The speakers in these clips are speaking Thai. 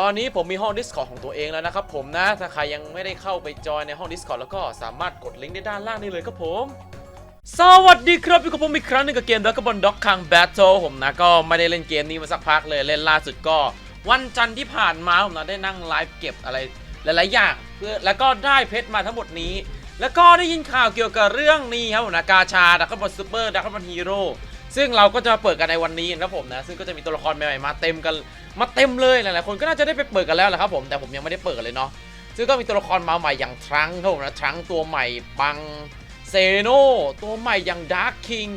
ตอนนี้ผมมีห้อง Discord ของตัวเองแล้วนะครับผมนะ ถ้าใครยังไม่ได้เข้าไปจอยในห้อง Discord แล้วก็สามารถกดลิงก์ได้ด้านล่างนี้เลยครับผม สวัสดีครับอยู่กับผมอีกครั้งหนึงกับเกม Dragon Dog Kang Battle ผมนะ ก็ไม่ได้เล่นเกมนี้มาสักพักเลยเล่นล่าสุดก็ วันจันทร์ที่ผ่านมาผมนะได้นั่งไลฟ์เก็บอะไรหลาย ๆ อย่างเพื่อแล้วก็ได้เพชรมาทั้งหมดนี้ แล้วก็ได้ยินข่าวเกี่ยวกับเรื่องนี้ครับผมนะกาชาดักบอลซูเปอร์ดักบอลฮีโร่ ซึ่งเราก็จะมาเปิดกันในวันนี้นะครับผมนะ ซึ่งก็จะมีตัวละครใหม่ๆมาเต็มกันมาเต็มเลยหลายๆคนก็น่าจะได้ไปเปิดกันแล้วแหละครับผมแต่ผมยังไม่ได้เปิดเลยเนาะซึ่งก็มีตัวละครมาใหม่อย่างทรังครับผมนะทรังตัวใหม่บังเซโนตัวใหม่อย่างดาร์คคิง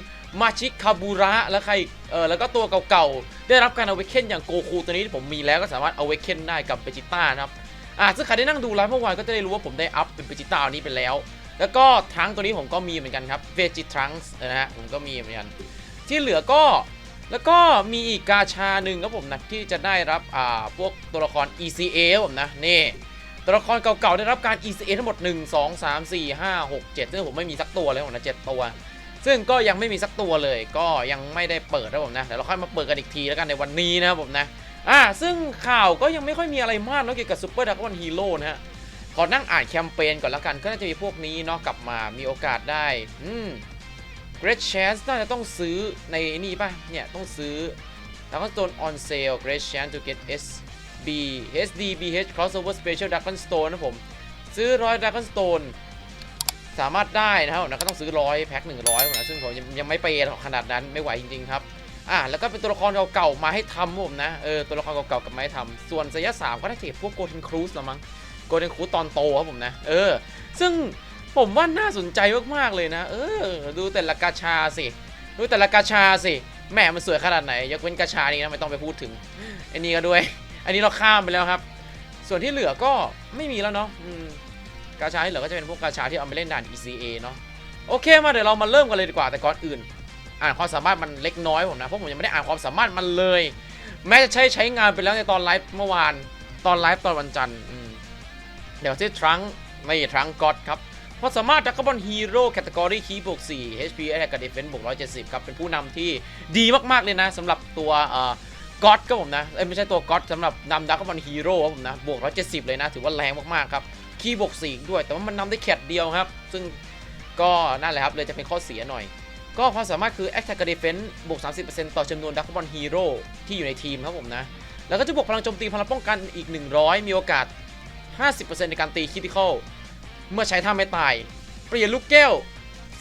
มาชิคาบูระแล้วใครเออแล้วก็ตัวเก่าๆ ได้รับการเอาเวกเคนอย่างโกคูตัวนี้ที่ผมมีแล้วก็สามารถเอาเวกเคนได้กับเบจิต้านะครับอะซึ่งใครได้นั่งดูไลฟ์เมื่อวานก็จะได้รู้ว่าผมได้อัพเป็นเบจิต้าอันนี้ไปแล้ว แล้วก็ทรังตัวนี้ผมก็มีเหมือนกันครับเวจิทรังนะฮะผมก็มีเหมือนกัน ที่เหลือก็แล้วก็มีอีกกาชาหนึ่งครับผมนะที่จะได้รับอ่าพวกตัวละคร ECA ผมนะนี่ตัวละครเก่าๆได้รับการ ECA ทั้งหมด 1 2 3 4 5 6 7ซึ่งผมไม่มีสักตัวเลยผมนะ7ตัว ซึ่งก็ยังไม่มีสักตัวเลย ก็ยังไม่ได้เปิดนะผมนะเดี๋ยวเราค่อยมาเปิดกันอีกทีแล้วกันในวันนี้นะผมนะอ่าซึ่งข่าวก็ยังไม่ค่อยมีอะไรมากเนอะเกี่ยวกับซูเปอร์ดักวันฮีโร่นะฮะขอนั่งอ่านแคมเปญก่อนแล้วกันก็น่าจะมีพวกนี้เนาะกลับมามีโอกาสได้อืม Great Chance น่าจะต้องซื้อในนี่ป่ะ เนี่ย ต้องซื้อ แล้วก็ Stone on sale Great Chance to get SB SDBH Crossover Special Dragon Stone นะผม ซื้อร้อย Dragon Stone สามารถได้นะครับแล้วก็ต้องซื้อร้อยแพ็คหนึ่งร้อยนะซึ่งผมยังยังไม่เปย์หรอขนาดนั้นไม่ไหวจริงๆครับอะแล้วก็เป็นตัวละครเก่าๆมาให้ทำผมนะเออตัวละครเก่าๆกับมาให้ทำส่วนระยะสามก็น่าจะเก็บพวก Golden Cruise ละมั้ง Golden Cruise ตอนโตครับผมนะเออซึ่ง ผมว่าน่าสนใจมากๆเลยนะ เออ ดูแต่ละกาชาสิ ดูแต่ละกาชาสิแหมมันสวยขนาดไหนยกเว้นกาชานี้นะไม่ต้องไปพูดถึงอ้นี่ก็ด้วย อันนี้เราข้ามไปแล้วครับ ส่วนที่เหลือก็ไม่มีแล้วเนาะกาชาที่เหลือก็จะเป็นพวกกาชาที่เอาไปเล่นด่าน ECA เนาะโอเคมาเดี๋ยวเรามาเริ่มกันเลยดีกว่าแต่ก่อนอื่น อ่านความสามารถมันเล็กน้อยผมนะเพราะผมยังไม่ได้อ่านความสามารถมันเลย แม้จะใช้ใช้งานไปแล้วในตอนไลฟ์เมื่อวาน ตอนไลฟ์ตอนวันจันทร์เดี๋ยวที่ทรังไม่ทรังก็อดครับ ความสามารถดักกบอลฮีโร่แคตตากรีคีบวก4 HP Attack กับ Defense บวก170 ครับ เป็นผู้นำที่ดีมาก ๆ เลยนะสำหรับตัวเอ่อก็อดก็ผมนะเอ้ยไม่ใช่ตัวก็อดสำหรับนำดักกบอลฮีโร่ครับผมนะ บวก170 เลยนะ ถือว่าแรงมาก ๆ ครับ คีบวก4ด้วย แต่ว่ามันนำได้แคตเดียวครับ ซึ่งก็นั่นแหละครับ เลยจะเป็นข้อเสียหน่อย ก็ความสามารถคือ Attack กับ Defense บวก30%ต่อจำนวนดักกบอลฮีโร่ที่อยู่ในทีมครับผมนะ แล้วก็จะบวกพลังโจมตีพลังป้องกันอีก 100 มีโอกาส 50%ในการตีคิติคอล เมื่อใช้ท่าไม่ตาย เปลี่ยนลูกแก้ว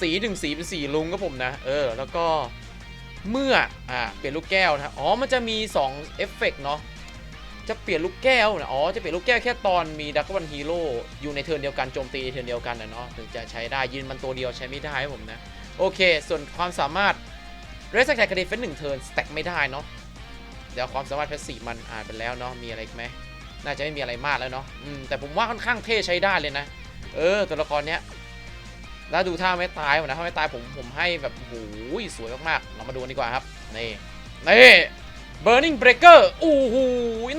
สีหนึ่งสีเป็นสีลุงครับผมนะ เออ แล้วก็เมื่ออ่าเปลี่ยนลูกแก้วนะอ๋อมันจะมี2เอฟเฟกต์เนาะจะเปลี่ยนลูกแก้วนะอ๋อจะเปลี่ยนลูกแก้วแค่ตอนมีดักวันฮีโร่อยู่ในเทิร์นเดียวกันโจมตีในเทิร์นเดียวกันนะเนาะถึงจะใช้ได้ยืนมันตัวเดียวใช้ไม่ได้ครับผมนะโอเค ส่วนความสามารถเรสแท็กกับเดฟเฟนหนึ่งเทิร์นสแต็กไม่ได้เนาะเดี๋ยวความสามารถแพสซีฟมันอ่านไปแล้วเนาะมีอะไรอีกไหมน่าจะไม่มีอะไรมากแล้วเนาะอืมแต่ผมว่าค่อนข้างเท่ใช้ได้เลยนะ เออ ตัวละครเนี้ยแล้วดูท่าไม่ตายผมนะถ้าไม่ตายผมผมให้แบบโอ้โหสวยมากๆ เรามาดูกันดีกว่าครับ นี่ นี่ Burning Breaker โอ้โห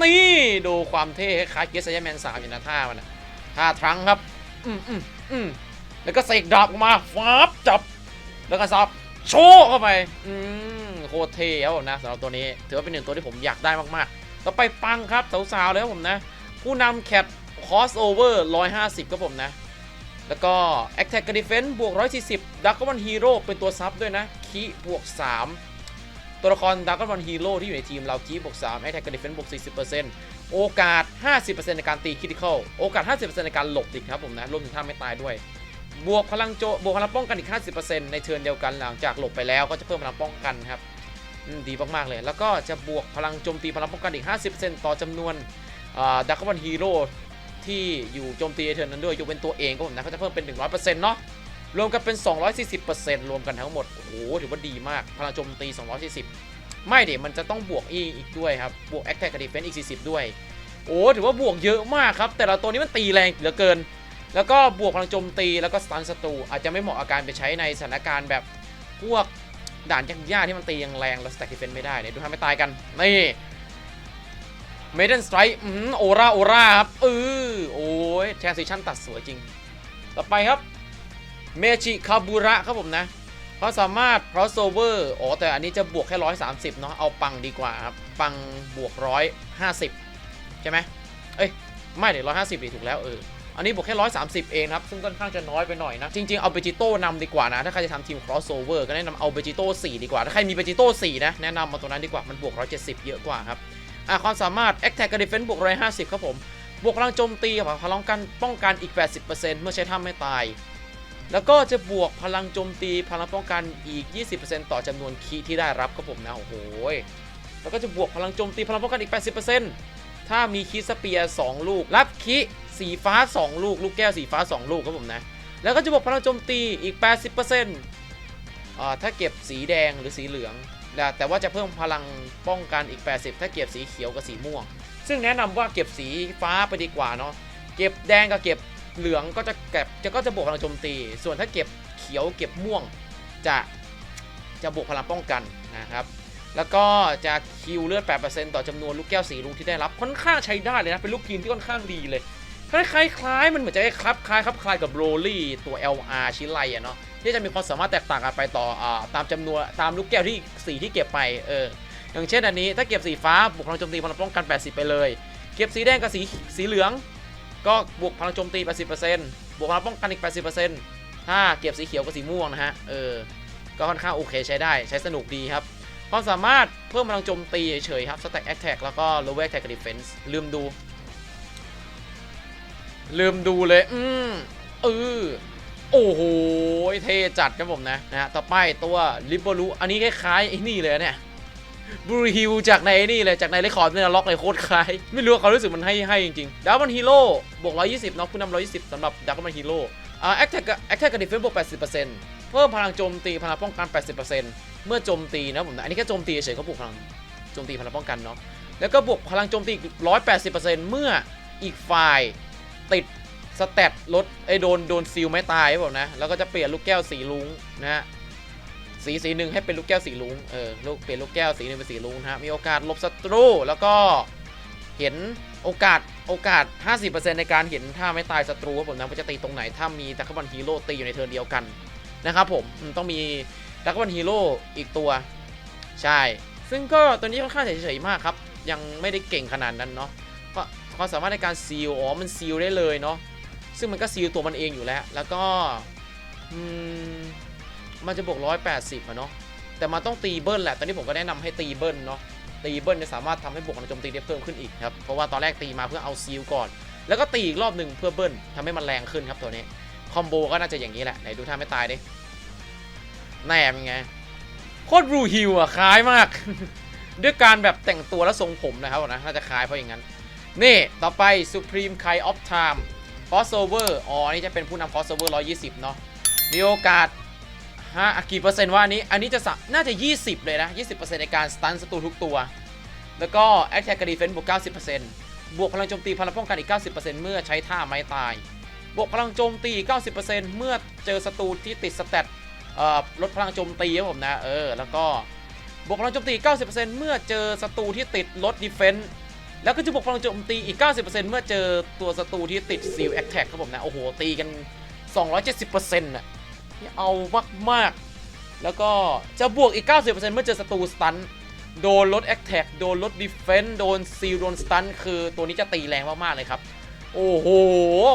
นี่ ดูความเท่คล้ายเกสไซแมนสามอยู่นะท่ามันนะท่าทรังครับ อืมอืมอืมแล้วก็เสกดาบออกมาฟ้าบจับ แล้วก็ซับโชว์เข้าไป อืมโคตรเท่ครับผมนะสำหรับตัวนี้ ถือว่าเป็นหนึ่งตัวที่ผมอยากได้มากๆ ต่อไปปังครับสาวๆเลยผมนะ ผู้นำแคท คอสโอเวอร์150ครับผมนะ แล้วก็ Attack กับ Defense บวก 140 d a r k o n Hero เป็นตัวซับด้วยนะคีบวก 3 ตัวละคร d a r k o n Hero ที่อยู่ในทีมเราคีบวก 3 Attack กับ Defense บวก 40%โอกาส 50%ในการตี Critical โอกาส 50%ในการหลบติดครับผมนะรวมถึงท่าไม่ตายด้วย บวกพลังโจบวกพลังป้องกันอีก 50%ในเทิร์นเดียวกันหลังจากหลบไปแล้วก็จะเพิ่มพลังป้องกันครับอืมดีมากๆเลย แล้วก็จะบวกพลังโจมตีพลังป้องกันอีก 50%ต่อจำนวนดักกอนฮีโร่ ที่อยู่โจมตีเทิร์นนั้นด้วยยกเป็นตัวเองก็ผมนะเขาจะเพิ่มเป็น 100%เนาะรวมกันเป็น 240%รวมกันทั้งหมด โอ้โห ถือว่าดีมาก พลังโจมตี 240 ไม่เดี๋ยวมันจะต้องบวกอีอีกด้วยครับ บวก Attack กับ Defense อีก 40 ด้วย โอ้ถือว่าบวกเยอะมากครับ แต่ละตัวนี้มันตีแรงเหลือเกิน แล้วก็บวกพลังโจมตีแล้วก็สตันศัตรูอาจจะไม่เหมาะอาการไปใช้ในสถานการณ์แบบพวกด่านยากๆที่มันตียังแรงแล้วสแต็กดิเฟนซ์ไม่ได้เนี่ยดูทำไม่ตายกันนี่ เมด e นสไตร์โอราโอราครับเออโอ้ยแทนซิชั่นตัดสวยจริง ต่อไปครับ เมจิคาบูระครับผมนะเขาสามารถ crossover อ๋อ แต่อันนี้จะบวกแค่ 130 เนาะเอาปังดีกว่าครับ ปังบวก 150 ใช่ไหมเอ้ย ไม่เดี๋ยวร้อยห้าสิบดีถูกแล้ว เออ อันนี้บวกแค่ร้อยสามสิบเองครับ ซึ่งค่อนข้างจะน้อยไปหน่อยนะ จริง ๆ เอาเบจิโต้นำดีกว่านะ ถ้าใครจะทำทีม crossover ก็แนะนำเอาเบจิโต้4ดีกว่า ถ้าใครมีเบจิโต้4นะ แนะนำมาตัวนั้นดีกว่ามันบวก 170 เยอะกว่าครับ อะความสามารถ attack กับ defense บวก150 ครับผม บวกพลังโจมตีกับพลังกันป้องกันอีก 80%เมื่อใช้ท่าไม่ตาย แล้วก็จะบวกพลังโจมตีพลังป้องกันอีก 20%ต่อจำนวนคีที่ได้รับครับผมนะ โอ้โห แล้วก็จะบวกพลังโจมตีพลังป้องกันอีก 80%ถ้ามีคีสเปียร์2ลูก รับคีสีฟ้า 2 ลูก ลูกแก้วสีฟ้า 2 ลูกครับผมนะ แล้วก็จะบวกพลังโจมตีอีก 80%อ่าถ้าเก็บสีแดงหรือสีเหลือง แต่ว่าจะเพิ่มพลังป้องกันอีก 80 ถ้าเก็บสีเขียวกับสีม่วง ซึ่งแนะนำว่าเก็บสีฟ้าไปดีกว่าเนาะเก็บแดงกับเก็บเหลืองก็จะเก็บจะก็จะบวกพลังโจมตี ส่วนถ้าเก็บเขียวเก็บม่วงจะจะบวกพลังป้องกันนะครับแล้วก็จะคิวเลือด 8%ต่อจำนวนลูกแก้วสีลูกที่ได้รับ ค่อนข้างใช้ได้เลยนะ เป็นลูกทีมที่ค่อนข้างดีเลย คล้ายๆคล้ายมันเหมือนจะคล้ายคล้ายครับคล้ายกับโรลี่ตัว LR ชิ้นไรอะเนาะ ที่จะมีความสามารถแตกต่างกันไปต่ออตามจำนวนตามลูกแก้วที่สีที่เก็บไปเอออย่างเช่นอันนี้ถ้าเก็บสีฟ้าบวกพลังโจมตีพลังป้องกัน 80 ไปเลย เก็บสีแดงกับสีสีเหลือง ก็บวกพลังโจมตี 80%บวกพลังป้องกันอีก 80%ถ้าเก็บสีเขียวกับสีม่วงนะฮะเออก็ค่อนข้างโอเคใช้ได้ใช้สนุกดีครับความสามารถเพิ่มพลังโจมตีเฉยๆครับ Stack Attack แล้วก็ Lower Attack กับ Defense ลืมดู ลืมดูเลย อืมเออ โอ้โหเท่จัดครับผมนะนะฮะต่อไปตัว l i b e r u อันนี้คล้ายๆไอ้นี่เลยเนี่ยบรูฮิลจากในนี่เลยจากในเรคคอร์ดเนี่ยล็อกเลยโคตรคล้ายไม่รู้เขารู้สึกมันให้ให้จริงๆดับเบิลฮีโร่บวก 120เนาะผู้นำ120สำหรับดับเบิลฮีโร่อ่าแอคแท็กแอคแท็กกับดิเฟนซ์บวก 80%เพิ่มพลังโจมตีพลังป้องกัน 80%เมื่อโจมตีนะผมนะอันนี้แค่โจมตีเฉยเขาบวกพลังโจมตีพลังป้องกันเนาะแล้วก็บวกพลังโจมตีอีก180%เมื่ออีกฝ่ายติด สเตตลดไอ้โดนโดนซิลไม่ตายครับผมนะ แล้วก็จะเปลี่ยนลูกแก้วสีลุ้งนะฮะสีสีหนึ่งให้เป็นลูกแก้วสีลุงเออลูกเปลี่ยนลูกแก้วสีหนึ่งเป็นสีลุงนะฮะมีโอกาสลบศัตรูแล้วก็เห็นโอกาสโอกาส 50%ในการเห็นถ้าไม่ตายศัตรูครับผมนะว่าจะตีตรงไหน ถ้ามีดักบอลฮีโร่ตีอยู่ในเทิร์นเดียวกันนะครับผมต้องมีดักบอลฮีโร่อีกตัว ใช่ ซึ่งก็ตัวนี้ค่อนข้างเฉยๆมากครับ ยังไม่ได้เก่งขนาดนั้นเนาะก็ความสามารถในการซีลอ๋อมันซีลได้เลยเนาะ ซึ่งมันก็ซีลตัวมันเองอยู่แล้ว แล้วก็มันจะบวก 180อะเนาะแต่มันต้องตีเบิ้ลแหละ ตอนนี้ผมก็แนะนำให้ตีเบิ้ลเนาะตีเบิ้ลจะสามารถทำให้บวกพลังโจมตีได้เพิ่มขึ้นอีกครับ เพราะว่าตอนแรกตีมาเพื่อเอาซีลก่อน แล้วก็ตีอีกรอบหนึ่งเพื่อเบิ้ลทำให้มันแรงขึ้นครับตัวนี้คอมโบก็น่าจะอย่างนี้แหละไหนดูท่าไม่ตายดิแน่เป็นไงโคตรบรูฮิลอะคล้ายมาก ด้วยการแบบแต่งตัวและทรงผมนะครับนะน่าจะคล้ายเพราะอย่างนั้น นี่ ต่อไป Supreme Kai of Time crossover อ๋อนี่จะเป็นผู้นำ crossover 120 เนาะมีโอกาสฮะกี่เปอร์เซ็นต์ว่านี้ อันนี้จะสน่าจะ 20 เลยนะ 20%ในการสตันศัตรูทุกตัว แล้วก็ Attack กับ Defense บวก 90%บวกพลังโจมตีพลังป้องกันอีก 90%เมื่อใช้ท่าไม้ตาย บวกพลังโจมตี 90%เมื่อเจอศัตรูที่ติดสเตตลดพลังโจมตีครับผมนะ เออ แล้วก็บวกพลังโจมตี 90%เมื่อเจอศัตรูที่ติดลด Defense แล้วก็จะบวกพลังโจมตีอีก 90%เมื่อเจอตัวศัตรูที่ติด Seal Attack ครับผมนะ โอ้โห ตีกัน 270%น่ะนี่เอามากๆ แล้วก็จะบวกอีก 90%เมื่อเจอศัตรูสตันโดนลดแอคแท็กโดนลดดีเฟนต์โดนซีลโดนสตันคือตัวนี้จะตีแรงมาก ๆ เลยครับ โอ้โห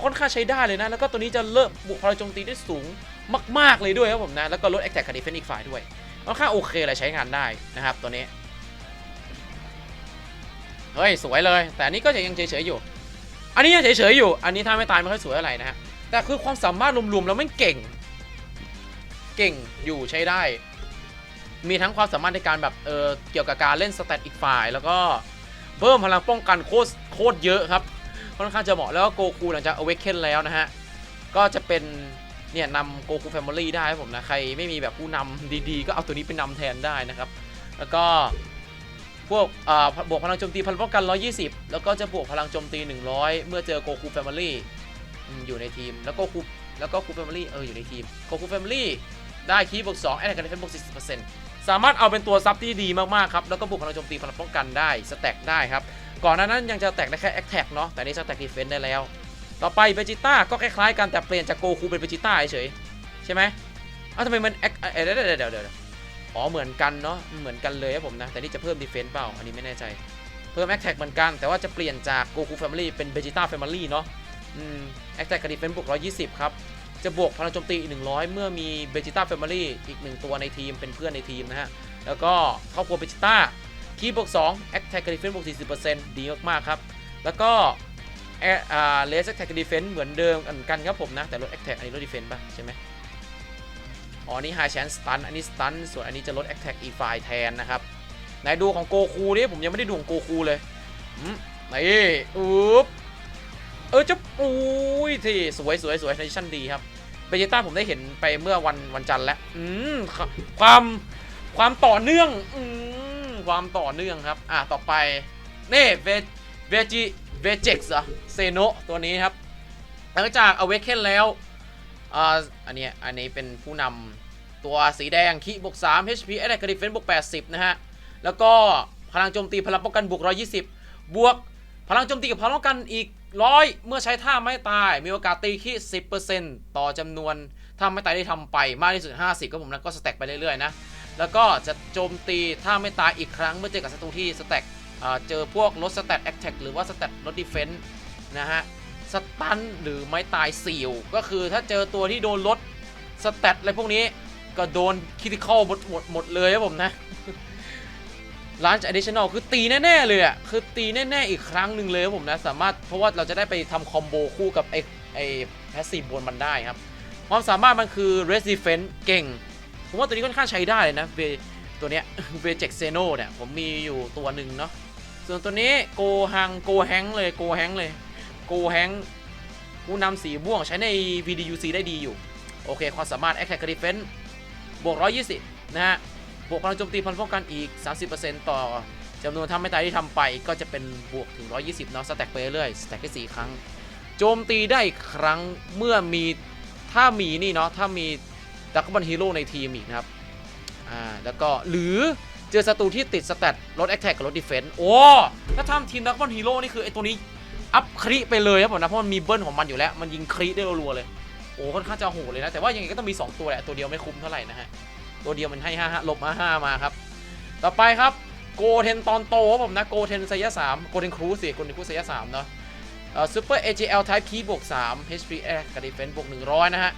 ค่อนข้างใช้ได้เลยนะ แล้วก็ตัวนี้จะเริ่มบุกพลังโจมตีได้สูงมาก ๆ เลยด้วยครับผมนะ แล้วก็ลดแอคแท็กกับดีเฟนต์อีกฝ่ายด้วยค่อนข้างโอเคเลยใช้งานได้นะครับตัวนี้ เฮ้ยสวยเลย แต่อันนี้ก็ยังเฉยๆอยู่ อันนี้ยังเฉยๆอยู่ อันนี้ถ้าไม่ตายไม่ค่อยสวยอะไรนะฮะ แต่คือความสามารถรวมๆแล้วไม่งเก่ง เก่งอยู่ใช้ได้ มีทั้งความสามารถในการแบบเออเกี่ยวกับการเล่นสแตตอีกฝ่าย แล้วก็เพิ่มพลังป้องกันโคตรโคตรเยอะครับค่อนข้างจะเหมาะแล้วก็โกคูหลังจาก Awaken แล้วนะฮะ ก็จะเป็นเนี่ยนำโกคูแฟมิลี่ได้ครับผมนะ ใครไม่มีแบบผู้นำดีๆ ก็เอาตัวนี้ไปนำแทนได้นะครับ แล้วก็ พวกบวกพลังโจมตีพลังป้องกัน 120 แล้วก็จะบวกพลังโจมตี 100 เมื่อเจอโกคูแฟมิลี่อยู่ในทีม แล้วก็คูแล้วก็คูแฟมิลี่เอออยู่ในทีมโกคูแฟมิลี่ได้คีบวก2แอดกันเป็นบวก40%สามารถเอาเป็นตัวซับที่ดีมากๆครับ แล้วก็บวกพลังโจมตีพลังป้องกันได้ สแต็กได้ครับ ก่อนหน้านั้นยังจะแตกได้แค่แอคแท็กเนาะ แต่นี่สแต็กดีเฟนได้แล้ว ต่อไปเบจิต้าก็คล้ายๆกันแต่เปลี่ยนจากโกคูเป็นเบจิต้าเฉยใช่ไหมอ้าวทำไมมันแอคเดี๋ยวเดี๋ยวเดี๋ยวเดี๋ยว อ๋อเหมือนกันเนาะเหมือนกันเลยครับผมนะ แต่นี่จะเพิ่มดีเฟนเปล่า อันนี้ไม่แน่ใจ เพิ่มแอคแท็กเหมือนกัน แต่ว่าจะเปลี่ยนจากโกคูแฟมิลี่เป็นเบจิต้าแฟมิลี่เนาะอืมแอคแท็กกับดีเฟนส์บวก 120 ครับ จะบวกพลังโจมตีอีก100 เมื่อมีเบจิต้าแฟมิลี่อีก 1 ตัวในทีมเป็นเพื่อนในทีมนะฮะ แล้วก็ครอบครัวเบจิต้าคีบวก2แอคแท็กกับดีเฟนส์บวก 40%ดีมากๆครับ แล้วก็แออ่าเลสแอคแท็กกับดีเฟนส์เหมือนเดิมกันครับผมนะ แต่ลดแอคแท็กอันนี้ลดดีเฟนส์ป่ะใช่ไหม อ๋ออันนี่ไฮแชนสตันอันนี้สตันส่วนอันนี้จะลดแอคแท็กอีกฝ่ายแทนนะครับไหนดูของโกคูนี่ผมยังไม่ได้ดูของโกคูเลยอืมนี่อุ๊บเออจะอุ้ยที่สวยสวยสวยในชั่นดีครับเบจิต้าผมได้เห็นไปเมื่อวันวันจันทร์แล้วอืมความความต่อเนื่องอืมความต่อเนื่องครับ อะต่อไปนี่เวเวจิเวเจ็กซ์เหรอเซโนตัวนี้ครับหลังจากอเวกเคนแล้วอ่าอันนี้อันนี้เป็นผู้นำ ตัวสีแดงคีบวก 3 HP แอตแทกกระดิเฟนบวก 80 นะฮะ แล้วก็พลังโจมตีพลังป้องกันบวก 120 บวกพลังโจมตีกับพลังป้องกันอีก 100 เมื่อใช้ท่าไม่ตาย มีโอกาสตีขี้10%ต่อจำนวนท่าไม่ตายที่ทำไปมากที่สุด 50 ก็ผมนะก็สแต็กไปเรื่อยๆนะ แล้วก็จะโจมตีท่าไม่ตายอีกครั้งเมื่อเจอกับศัตรูที่สแต็กเจอพวกลดสแตตแอคแท็กหรือว่าสแตตลดดีเฟนส์นะฮะสตันหรือไม้ตายซีลก็คือถ้าเจอตัวที่โดนลดสแตตอะไรพวกนี้ ก็โดนคิติคอลหมดหมดหมดเลยครับผมนะร้าน additional คือตีแน่ๆเลยอะคือตีแน่ๆอีกครั้งหนึ่งเลยครับผมนะ สามารถเพราะว่าเราจะได้ไปทำคอมโบคู่กับไอ้ไอ้แพสซีฟบนมันได้ครับ ความสามารถมันคือ res defense เก่ง ผมว่าตัวนี้ค่อนข้างใช้ได้เลยนะเวตัวเนี้ยเวเจ็กเซโนเนี่ย ผมมีอยู่ตัวหนึ่งเนาะส่วนตัวนี้โกฮังโกแฮงเลยโกแฮงเลยโกแฮงผู้นำสีม่วงใช้ใน VDUC ได้ดีอยู่ โอเค ความสามารถ Attack Defense บวก 120 นะฮะ บวกพลังโจมตีพลังป้องกันอีก 30%ต่อจำนวนท่าไม่ตายที่ทำไปก็จะเป็นบวกถึง 120 เนาะ สแต็กไปเรื่อยสแต็กได้4ครั้ง โจมตีได้ครั้งเมื่อมีถ้ามีนี่เนาะ ถ้ามีดักบอลฮีโร่ในทีมอีกนะครับ อ่า แล้วก็หรือเจอศัตรูที่ติดสแตทลดแอคแท็กกับลดดีเฟนส์โอ้ ถ้าทำทีมดักบอลฮีโร่นี่คือไอตัวนี้อัพคริไปเลยครับผมนะ เพราะมันมีเบิ้ลของมันอยู่แล้ว มันยิงคริได้รัวๆเลย โอ้ค่อนข้างจะโหดเลยนะ แต่ว่ายังไงก็ต้องมี 2 ตัวแหละ ตัวเดียวไม่คุ้มเท่าไหร่นะฮะ ตัวเดียวมันให้5 5ลบมา 5 มาครับ ต่อไปครับโกเทนตอนโตผมนะโกเทนไซยะ3โกเทนครูสิโกเทนครูไซยะ3เนาะเอ่อซูเปอร์ AGL Type Key บวก3 HP Attack กับ Defense บวก100 นะฮะ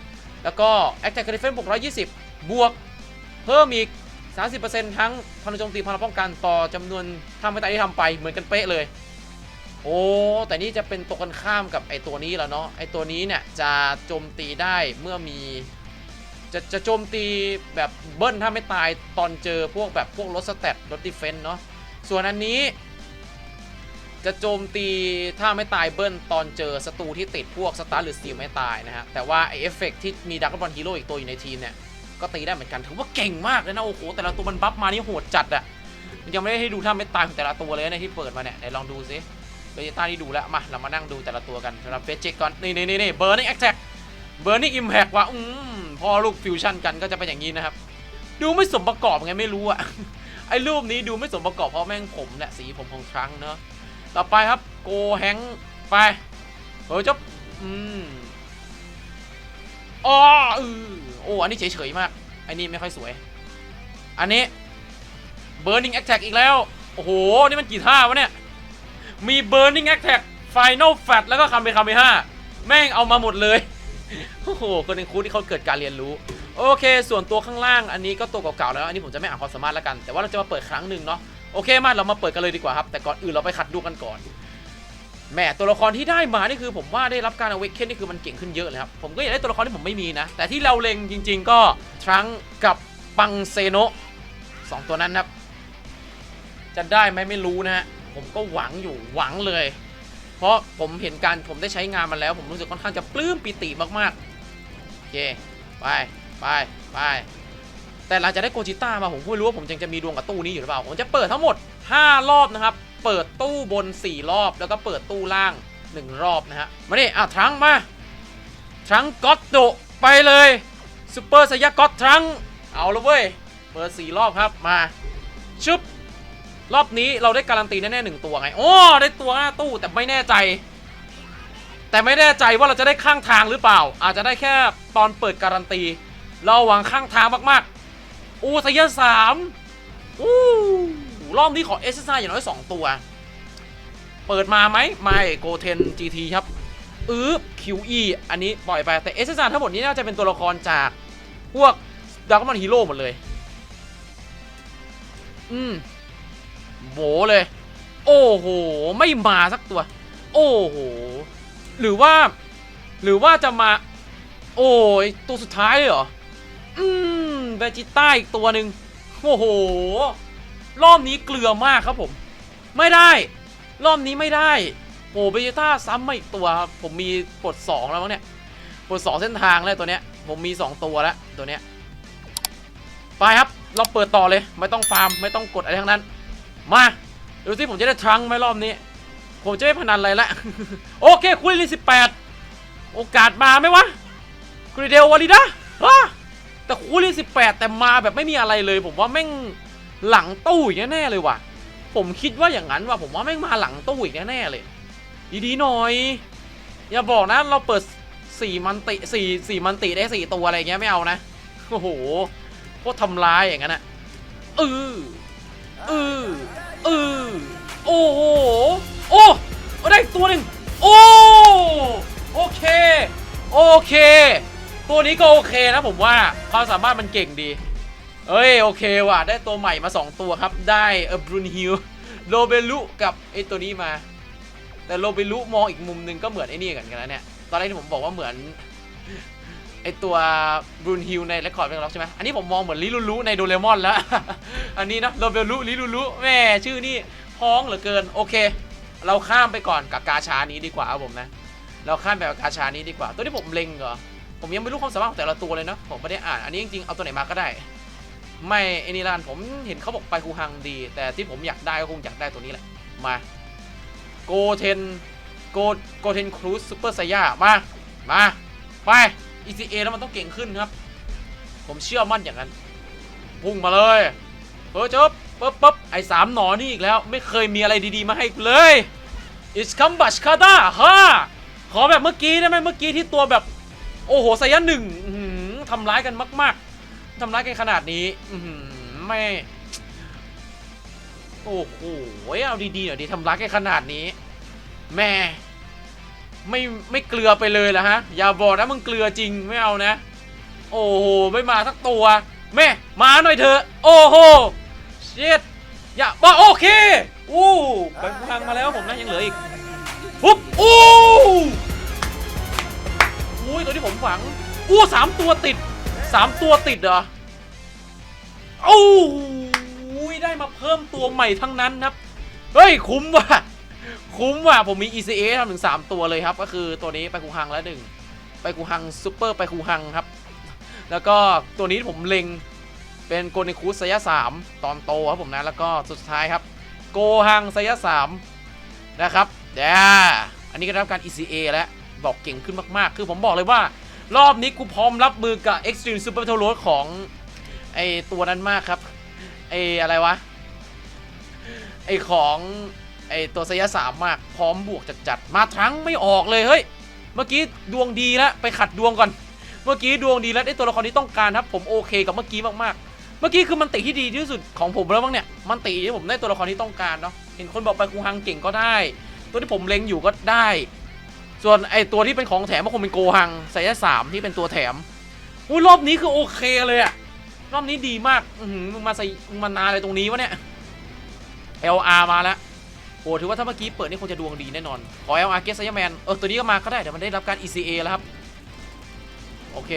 แล้วก็ Attack กับ Defense บวก120 บวกเพิ่มอีก 30%ทั้งพลังโจมตีพลังป้องกันต่อจำนวนทำให้ตาที่ทำไปเหมือนกันเป๊ะเลย โอ้ แต่นี่จะเป็นตรงกันข้ามกับไอตัวนี้แล้วเนาะ ไอตัวนี้เนี่ยจะโจมตีได้เมื่อมี จะจะโจมตีแบบเบิ้ลถ้าไม่ตายตอนเจอพวกแบบพวกลดสเตตลดดิเฟนต์เนาะ ส่วนอันนี้ จะโจมตีถ้าไม่ตายเบิ้ลตอนเจอศัตรูที่ติดพวกสตาร์หรือสตีลไม่ตายนะฮะ แต่ว่าไอเอฟเฟกที่มีดักบอลฮีโร่อีกตัวอยู่ในทีมเนี่ย ก็ตีได้เหมือนกัน ถือว่าเก่งมากเลยนะโอ้โห แต่ละตัวมันบัฟมานี่โหดจัดอะมันยังไม่ได้ให้ดูถ้าไม่ตายของแต่ละตัวเลยนะที่เปิดมาเนี่ยไหนลองดูซิ เบจิต้าที่ดูแล้วมาเรามานั่งดูแต่ละตัวกันสำหรับเบจิก่อนนี่นี่นี่เบอร์นี่แอคแท็กเบอร์นี่อิมแพกว่ะอืมพอลูกฟิวชั่นกันก็จะเป็นอย่างนี้นะครับ ดูไม่สมประกอบไงไม่รู้อะไอ้รูปนี้ดูไม่สมประกอบเพราะแม่งผมแหละสีผมของทรังเนอะต่อไปครับโกแฮงไปเฮ้ยจบอืมอ๋อเออโอ้อันนี้เฉยๆมากอันนี้ไม่ค่อยสวย อันนี้ Burning Attack อีกแล้ว โอ้โห นี่มันกี่ท่าวะเนี่ย มี Burning Attack Final Fat แล้วก็คาเมคาเมห้าแม่งเอามาหมดเลย โอ้โหคนเป็นครูที่เขาเกิดการเรียนรู้ โอเค ส่วนตัวข้างล่างอันนี้ก็ตัวเก่าๆแล้ว อันนี้ผมจะไม่อ่านความสามารถแล้วกัน แต่ว่าเราจะมาเปิดครั้งหนึ่งเนาะ โอเคมาเรามาเปิดกันเลยดีกว่าครับ แต่ก่อนอื่นเราไปขัดดูกันก่อนแหมตัวละครที่ได้มานี่คือผมว่าได้รับการเอาเวกเคนนี่คือมันเก่งขึ้นเยอะเลยครับ ผมก็อยากได้ตัวละครที่ผมไม่มีนะ แต่ที่เราเล็งจริง ๆ ก็ทรังกับปังเซโนสองตัวนั้นครับ จะได้ไหมไม่รู้นะฮะ ผมก็หวังอยู่หวังเลย เพราะผมเห็นการผมได้ใช้งานมันแล้ว ผมรู้สึกค่อนข้างจะปลื้มปิติมากๆโอเคไปไปไปแต่หลังจากได้โกจิต้ามาผมก็ไม่รู้ว่าผมยังจะมีดวงกับตู้นี้อยู่หรือเปล่า ผมจะเปิดทั้งหมด 5 รอบนะครับ เปิดตู้บน 4 รอบแล้วก็เปิดตู้ล่าง 1 รอบนะฮะ มาดิอะทรังมาทรังก็อตโดไปเลยซูเปอร์สยะก็อตทรัง เอาละเว้ย เปิด 4 รอบครับมา ชึบ รอบนี้เราได้การันตีแน่ๆหนึ่งตัวไงโอ้ได้ตัวหน้าตู้แต่ไม่แน่ใจ แต่ไม่แน่ใจว่าเราจะได้ข้างทางหรือเปล่า อาจจะได้แค่ตอนเปิดการันตี เราหวังข้างทางมากๆอูสยะสามอู้รอบนี้ขอเอสซ่าอย่างน้อย2ตัว เปิดมาไหมไม่โกเทน GT ครับอือ QE อันนี้ปล่อยไปแต่เอสซาทั้งหมดนี้น่าจะเป็นตัวละครจากพวกดาร์กมันฮีโร่หมดเลย อืม โบเลย โอ้โห ไม่มาสักตัว โอ้โห หรือว่า หรือว่าจะมา โอ้ยตัวสุดท้ายเลยเหรอ อืมเบจิต้าอีกตัวหนึ่งโอ้โห รอบนี้เกลือมากครับผม ไม่ได้ รอบนี้ไม่ได้ โอ้เบจิต้าซ้ำมาอีกตัวครับผมมีปลด2แล้วมั้งเนี่ยปลด2เส้นทางแล้วตัวเนี้ย ผมมี2ตัวแล้วตัวเนี้ย ไปครับ เราเปิดต่อเลย ไม่ต้องฟาร์ม ไม่ต้องกดอะไรทั้งนั้น มา ดูสิผมจะได้ทรังไหมรอบนี้ ผมจะไม่พนันอะไรละโอเคคุยลิสิบแปดโอกาสมาไหมวะคุยเดลวาลิดาฮะแต่คุยลิสิบแปดแต่มาแบบไม่มีอะไรเลย ผมว่าแม่งหลังตู้อีกแน่เลยว่ะ ผมคิดว่าอย่างนั้นว่ะผมว่าแม่งมาหลังตู้อีกแน่เลย ดีๆหน่อย อย่าบอกนะเราเปิดสี่มันติสี่สี่มันติได้สี่ตัวอะไรเงี้ยไม่เอานะ โอ้โหโคตรทำร้ายอย่างนั้นอะเออ เออเออโอ้โหโอ้ได้ตัวหนึ่งโอ้โอเคโอเค ตัวนี้ก็โอเคนะผมว่าความสามารถมันเก่งดี เอ้ยโอเคว่ะได้ตัวใหม่มา 2 ตัวครับ ได้เออบรูนฮิลโลเบลุกับไอตัวนี้มา แต่โลเบลุมองอีกมุมหนึงก็เหมือนไอ้นี่กันกันนะเนี่ยตอนแรกที่ผมบอกว่าเหมือน ไอตัวบรูนฮิลในเรคคอร์ดเป็นล็อกใช่ไหมอันนี้ผมมองเหมือนลิลูลุในโดเรมอนแล้ว อันนี้นะโลเบลุลิลูลุแม่ชื่อนี่พ้องเหลือเกิน โอเค เราข้ามไปก่อนกับกาชานี้ดีกว่าครับผมนะ เราข้ามไปกับกาชานี้ดีกว่า ตัวที่ผมเล็งเหรอ ผมยังไม่รู้ความสามารถของแต่ละตัวเลยเนาะ ผมไม่ได้อ่าน อันนี้จริงๆ เอาตัวไหนมาก็ได้ ไม่ไอ้นี่ละกันผมเห็นเขาบอกไปคูฮังดี แต่ที่ผมอยากได้ก็คงอยากได้ตัวนี้แหละ มาโกเทนโกโกเทนครูซซูเปอร์ไซย่ามา มา ไป ECA แล้วมันต้องเก่งขึ้นครับ ผมเชื่อมั่นอย่างนั้น พุ่งมาเลยเออจบปุ๊บปุ๊บไอ้สามหนอนี่อีกแล้ว ไม่เคยมีอะไรดีๆมาให้เลย It's come bash kata ฮ่าขอแบบเมื่อกี้ได้ไหมเมื่อกี้ที่ตัวแบบ โอ้โหไซยันหนึ่งทำร้ายกันมาก ๆทำร้ายกันขนาดนี้ไม่โอ้โหเอาดีๆหน่อยดิทำร้ายกันขนาดนี้แม่ ไม่ไม่เกลือไปเลยละฮะ อย่าบอกนะมึงเกลือจริงไม่เอานะ โอ้โห ไม่มาสักตัว แม่มาหน่อยเถอะ โอ้โหเชิดอย่าบอกโอเคอู้ไปพังมาแล้วผมนะยังเหลืออีกปุ๊บอู้อุ้ยตัวที่ผมฝังอู้สามตัวติดสามตัวติดเหรอโอ้ยได้มาเพิ่มตัวใหม่ทั้งนั้นครับ เฮ้ยคุ้มว่ะ คุ้มว่ะผมมี ECA ทำถึง 3 ตัวเลยครับ ก็คือตัวนี้ไปคูฮังแล้วหนึ่งไปคูฮังซูเปอร์ไปคูฮังครับ แล้วก็ตัวนี้ผมเล็งเป็นโกนิคุสไซยะ3ตอนโตครับผมนะ แล้วก็สุดท้ายครับ โกฮังไซยะ3นะครับเดี๋ยวอันนี้ก็ได้รับการ ECA แล้วบอกเก่งขึ้นมาก ๆ คือผมบอกเลยว่ารอบนี้กูพร้อมรับมือกับ Extreme Super Battle Road ของไอตัวนั้นมากครับไออะไรวะไอของ อตัวไซยะสามมากพร้อมบวกจัดๆมาทั้งไม่ออกเลยเฮ้ยเมื่อกี้ดวงดีแล้วไปขัดดวงก่อน เมื่อกี้ดวงดีแล้วได้ตัวละครที่ต้องการครับ ผมโอเคกับเมื่อกี้มากๆ เมื่อกี้คือมันติที่ดีที่สุดของผมแล้วมั้งเนี่ยมันติที่ผมได้ตัวละครที่ต้องการเนาะเห็นคนบอกไปคูฮังเก่งก็ได้ ตัวที่ผมเล็งอยู่ก็ได้ ส่วนไอตัวที่เป็นของแถมก็คงเป็นโกฮังไซยสามที่เป็นตัวแถมอุ้ยรอบนี้คือโอเคเลยอะรอบนี้ดีมากอือหือมึงมาใส่มึงมานาอะไรตรงนี้วะเนี่ย LR มาแล้ว โอ้ถือว่าถ้าเมื่อกี้เปิดนี่คงจะดวงดีแน่นอน ขอ LR เกสไซแมน เออ ตัวนี้ก็มาก็ได้ เดี๋ยวมันได้รับการ ECA แล้วครับ โอเค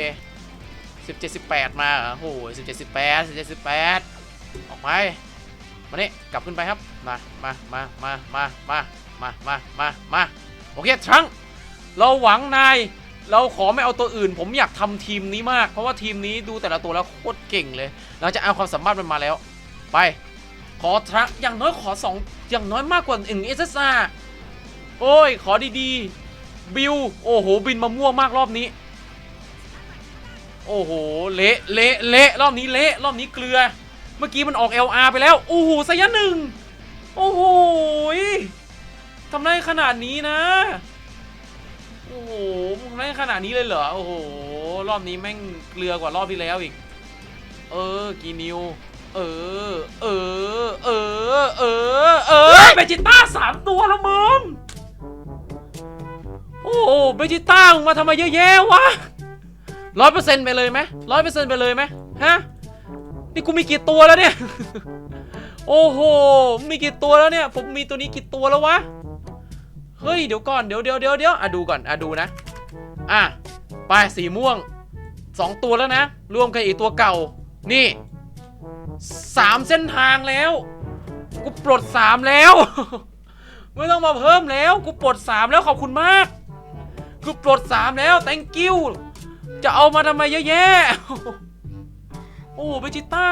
17 18 มาโอ้โห17 18 17 18 ออกไป มานี่กลับขึ้นไปครับ มา มา มา มา มา มา มา มา มา มา โอเคทั้งเราหวังนาย เราขอไม่เอาตัวอื่น ผมอยากทำทีมนี้มาก เพราะว่าทีมนี้ดูแต่ละตัวแล้วโคตรเก่งเลยเราจะเอาความสามารถมันมาแล้ว ไป ขอทรัคอย่างน้อยขอส อย่างน้อยมากกว่าหนึ่งเอสเอโอ้ย ขอดีๆ บิว โอ้โห บินมามั่วมากรอบนี้ โอ้โห เละเละเละรอบนี้เละรอบนี้เกลือ เมื่อกี้มันออก LR ไปแล้ว โอ้โหสยะหนึ่งโอ้โหทำได้ขนาดนี้นะ โอ้โหทำได้ขนาดนี้เลยเหรอ โอ้โห รอบนี้แม่งเกลือกว่ารอบที่แล้วอีก เออ กีนิว เออ เออ เออ เออ เออเบจิต้าสามตัวแล้วมึง โอ้เบจิต้ามึงมาทำไมเยอะแยะวะร้อยเปอร์เซ็นต์ไปเลยไหมร้อยเปอร์เซ็นต์ไปเลยไหมฮะ นี่กูมีกี่ตัวแล้วเนี่ย โอ้โห มีกี่ตัวแล้วเนี่ย ผมมีตัวนี้กี่ตัวแล้ววะ เฮ้ย เดี๋ยวก่อน เดี๋ยวเดี๋ยวเดี๋ยวเดี๋ยวอะดูก่อน อะดูนะ อะ ไปสีม่วงสองตัวแล้วนะ รวมกับอีกตัวเก่า นี่ สามเส้นทางแล้ว กูปลดสามแล้ว ไม่ต้องมาเพิ่มแล้ว กูปลดสามแล้วขอบคุณมาก กูปลดสามแล้ว thank you จะเอามาทำไมเยอะแยะ โอ้เบจิต้า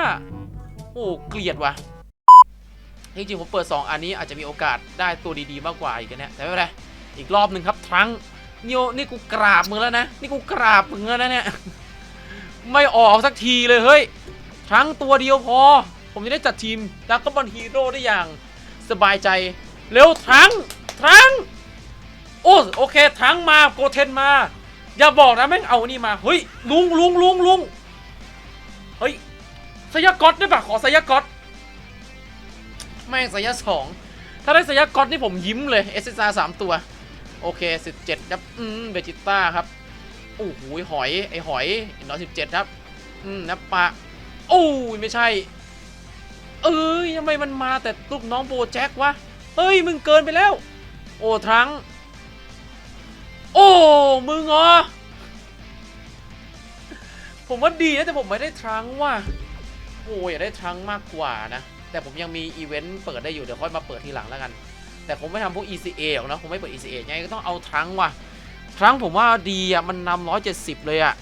โอ้เกลียดว่ะจริงๆผมเปิด 2 อันนี้อาจจะมีโอกาสได้ตัวดีๆ มากกว่าอีกนะเนี่ยแต่ไม่เป็นไรอีกรอบหนึ่งครับทรังนี่นี่กูกราบมึงแล้วนะ นี่กูกราบมึงแล้วนะเนี่ย ไม่ออกสักทีเลยเฮ้ย ทรังตัวเดียวพอ ผมจะได้จัดทีมดักก็บอลฮีโร่ได้อย่างสบายใจ เร็วทรังทรังโอ้โอเคทรังมาโกเทนมา อย่าบอกนะแม่งเอานี่มา เฮ้ย ลุงลุงลุงลุงเฮ้ยสยากอตได้ปะขอสยากอตแม่งสายสองถ้าได้สายกอตนี่ผมยิ้มเลยเอสเอสามตัว โอเคสิบเจ็ดครับอืมเบจิต้าครับโอ้โหหอยไอหอยน้อยสิบเจ็ดครับ อืมนับปะ โอ้ยไม่ใช่ เอ้ยทำไมมันมาแต่ลูกน้องโบแจ็ควะ เฮ้ย มึงเกินไปแล้ว โอ้ทรังโอ้ มึงเหรอผมว่าดีนะแต่ผมไม่ได้ทรังว่ะโอ้ยอยากได้ทรังมากกว่านะ แต่ผมยังมีอีเวนต์เปิดได้อยู่ เดี๋ยวค่อยมาเปิดทีหลังแล้วกัน แต่ผมไม่ทำพวก ECA หรอกนะผมไม่เปิด ECA ไงก็ต้องเอาทรังว่ะ ทรังผมว่าดีอะ มันนำร้อยเจ็ดสิบเลยอะ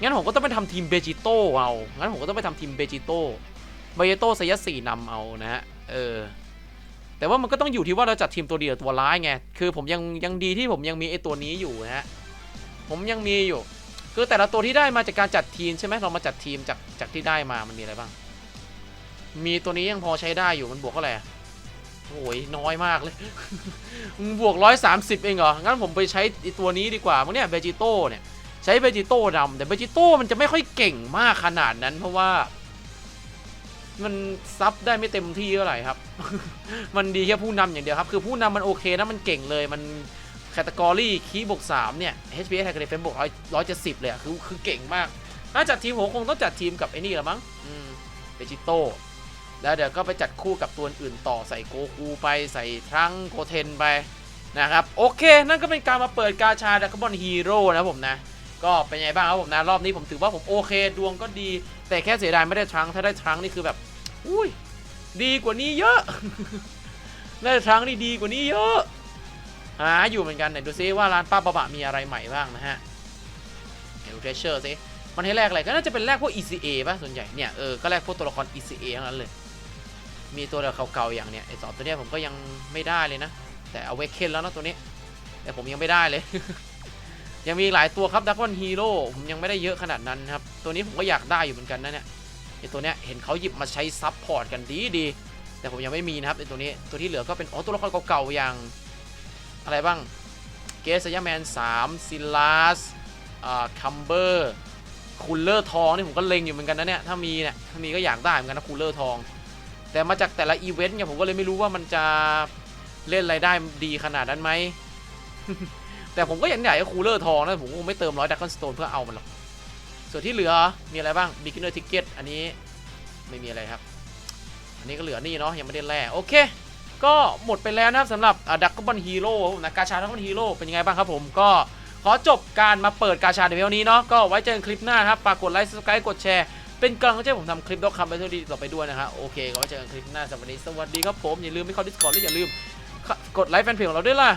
งั้นผมก็ต้องไปทำทีมเบจิโต้เอา งั้นผมก็ต้องไปทำทีมเบจิโต้เบจิโต้ไซยัสสี่นำเอานะฮะ เออ แต่ว่ามันก็ต้องอยู่ที่ว่าเราจัดทีมตัวดีหรือตัวร้ายไง คือผมยังยังดีที่ผมยังมีไอตัวนี้อยู่นะฮะ ผมยังมีอยู่ คือแต่ละตัวที่ได้มาจากการจัดทีมใช่ไหมเรามาจัดทีมจากจากที่ได้มา มันมีอะไรบ้าง มีตัวนี้ยังพอใช้ได้อยู่ มันบวกเท่าไหร่โอ้ยน้อยมากเลย บวกร้อยสามสิบเองเหรอ งั้นผมไปใช้ตัวนี้ดีกว่ามั้งเนี่ยเบจิโต้เนี่ย ใช้เบจิโต้ดำแต่เบจิโต้มันจะไม่ค่อยเก่งมากขนาดนั้น เพราะว่า มันซับได้ไม่เต็มที่เท่าไหร่ครับ มันดีแค่ผู้นำอย่างเดียวครับ คือผู้นำมันโอเคนะมันเก่งเลยมันแคตตากรีคีบวกสามเนี่ย HPS ไทเกรเฟนบวกร้อยร้อยเจ็ดสิบเลยอะคือคือเก่งมากถ้าจัดทีมผมคงต้องจัดทีมกับไอ้นี่ละมั้งเบจิโต้แล้วเดี๋ยวก็ไปจัดคู่กับตัวอื่นต่อใส่โกคูไปใส่ทรังโกเทนไปนะครับ โอเค นั่นก็เป็นการมาเปิดกาชาดักบอลฮีโร่นะผมนะ ก็เป็นไงบ้างครับผมนะรอบนี้ผมถือว่าผมโอเค ดวงก็ดี แต่แค่เสียดายไม่ได้ทรังถ้าได้ทรังนี่คือแบบ อุ้ยดีกว่านี้เยอะได้ทรังนี่ดีกว่านี้เยอะหาอยู่เหมือนกันไหนดูซิว่าร้านป้าบะบะมีอะไรใหม่บ้างนะฮะเดี๋ยวดูเทรเชอร์ซิมันให้แลกอะไรก็น่าจะเป็นแลกพวก ECA ป่ะส่วนใหญ่เนี่ยเออก็แลกพวกตัวละคร ECA ทั้งนั้นเลยมีตัวเก่าๆอย่างเนี้ยไอสองตัวเนี้ยผมก็ยังไม่ได้เลยนะ แต่เอาไว้เคนแล้วนะตัวนี้ แต่ผมยังไม่ได้เลย ยังมีหลายตัวครับดักวันฮีโร่ผมยังไม่ได้เยอะขนาดนั้นครับ ตัวนี้ผมก็อยากได้อยู่เหมือนกันนะเนี่ยไอตัวเนี้ยเห็นเขาหยิบมาใช้ซับพอร์ตกันดีดีแต่ผมยังไม่มีนะครับไอตัวนี้ตัวที่เหลือก็เป็นอ๋อตัวละครเก่าๆอย่างอะไรบ้างเกสยาแมน3ซิลลัสอ่าคัมเบอร์คูลเลอร์ทองนี่ผมก็เล็งอยู่เหมือนกันนะเนี่ยถ้ามีเนี่ยถ้ามีก็อยากได้เหมือนกันนะคูลเลอร์ทอง แต่มาจากแต่ละอีเวนต์เนี่ยผมก็เลยไม่รู้ว่ามันจะเล่นอะไรได้ดีขนาดนั้นไหม แต่ผมก็ยังอยากให้คูลเลอร์ทองนะผมคงไม่เติมร้อยดักคอนสโตนเพื่อเอามันหรอก ส่วนที่เหลือมีอะไรบ้าง beginner ticket อันนี้ไม่มีอะไรครับ อันนี้ก็เหลือนี่เนาะยังไม่ได้แลกโอเค ก็หมดไปแล้วนะครับสำหรับดักกบอลฮีโร่นะกาชาดักกบอลฮีโร่เป็นยังไงบ้างครับผมก็ขอจบการมาเปิดกาชาในวันนี้เนาะก็ไว้เจอกันคลิปหน้าครับฝากกดไลค์ subscribe กดแชร์ เป็นกำลังใจให้ผมทำคลิปด็อกคัมไปท่าดีต่อไปด้วยนะฮะโอเคก็ไว้เจอกันคลิปหน้าสำหรับวันนี้สวัสดีครับผมอย่าลืมไม่เข้า Discord และอย่าลืมกดไลค์แฟนเพจของเราด้วยล่ะ